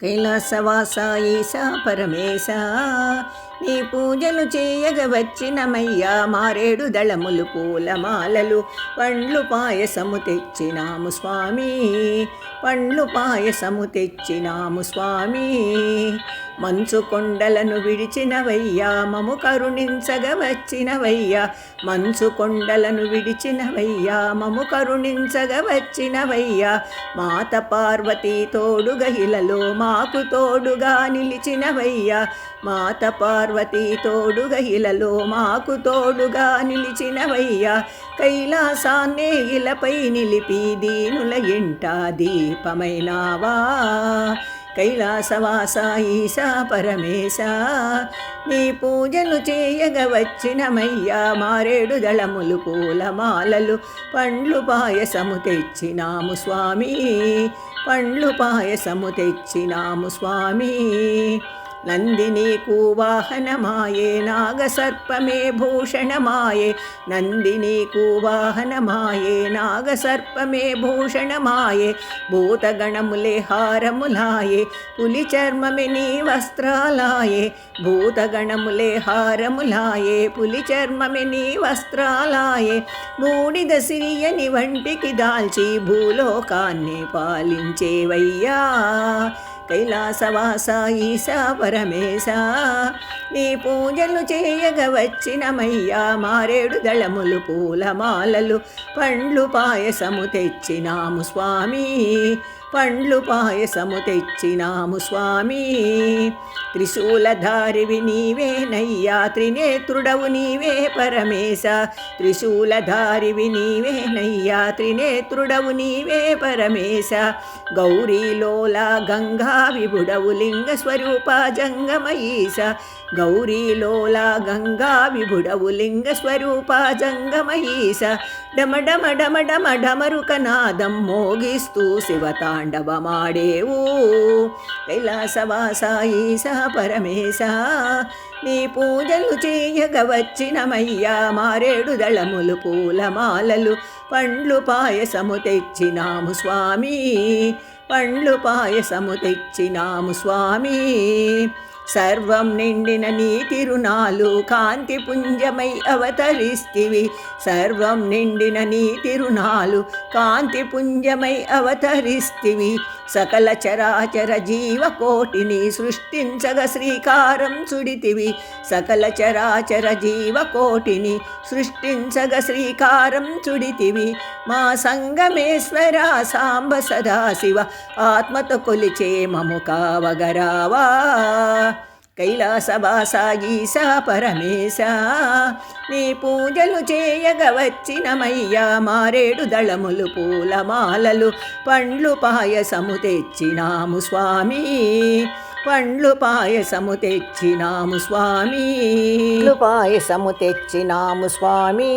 కైలాసవాస పరమేశ నీ పూజలు చేయగ వచ్చినమయ్యా మారేడు దళములు పూలమాలలు పండ్లు పాయసము తెచ్చినాము స్వామి. పండ్లు పాయసము తెచ్చినాము స్వామి. మంచు కొండలను విడిచినవయ్యా మము కరుణించగ వచ్చినవయ్యా. మంచు కొండలను విడిచినవయ్యా మము కరుణించగ వచ్చినవయ్యా. మాత పార్వతీ తోడుగా ఇలలో మాకు తోడుగా నిలిచినవయ్యా. మాత పార్వతీ తోడుగా ఇలలో మాకు తోడుగా నిలిచినవయ్యా. కైలాసాన్నే ఇలపై నిలిపి దీనుల ఇంట దీపమైనావా. కైలాసవాస ఈశా పరమేశ నీ పూజలు చేయగ వచ్చినమయ్యా మారేడు దళములు పూలమాలలు పండ్లు పాయసము తెచ్చినాము స్వామి పండ్లు పాయసము తెచ్చినాము స్వామి. నందినీకు వాహనమాయే నాగసర్పమే భూషణమాయే. నందినీకు వాహనమాయే నాగసర్పమే భూషణమాయే. భూతగణములే హారములాయే పులి చర్మమే నీ వస్త్రాలాయే. భూతగణములే హారములాయే పులి చర్మమే నీ వస్త్రాలాయే. బూడిద సిరియని వంటికి దాల్చి భూలోకాన్ని పాలించేవయ్యా. కైలాసవాస ఈశా పరమేశ నీ పూజలు చేయగ వచ్చినమయ్యా మారేడు దళములు పూలమాలలు పండ్లు పాయసము తెచ్చినాము స్వామి. పండ్లు పాయసము తెచ్చినాము స్వామి. త్రిశూలధారివి నీవేనయ్యా త్రినేత్రుడవు నీవే పరమేశ. త్రిశూలధారివి నీవేనయ్యా త్రినేత్రుడవు నీవే పరమేశ. గౌరీలోల గంగా విభుడవు లింగ స్వరూప జంగమయీశ గౌరీలోల గంగా విభుడవు లింగ స్వరూప జంగమయీశ డమ డమ డమ డమ డమరుకనాదం మోగిస్తూ శివతాండవమాడేవు. కైలాసవాస పరమేశ. నీ పూజలు చేయగ వచ్చినమయ్యా మారేడు దళములు పూలమాలలు పండ్లు పాయసము తెచ్చినాము స్వామీ. పండ్లు పాయసము తెచ్చినాము స్వామి. సర్వం నిండిన నీ తిరునాలు కాంతి పుంజమై అవతరిస్తివి. సర్వం నిండిన నీ తిరునాలు కాంతి పుంజమై అవతరిస్తివి. సకల చరాచర జీవకోటిని సృష్టించగ శ్రీకారం చుడితివి. సకల చరాచర జీవకోటిని సృష్టించగ శ్రీకారం చుడితివి. మా సంగమేశ్వర సాంబ సదాశివ ఆత్మతో కొలిచే మము కావగరావా? కైలాసవాస ఈశా పరమేశా నీ పూజలు చేయగ వచ్చినమయ్యా మారేడు దళములు పూలమాలలు పండ్లు పాయసము తెచ్చినాము స్వామి. పండ్లు పాయసము తెచ్చినాము స్వామి. పాయసము తెచ్చినాము స్వామి.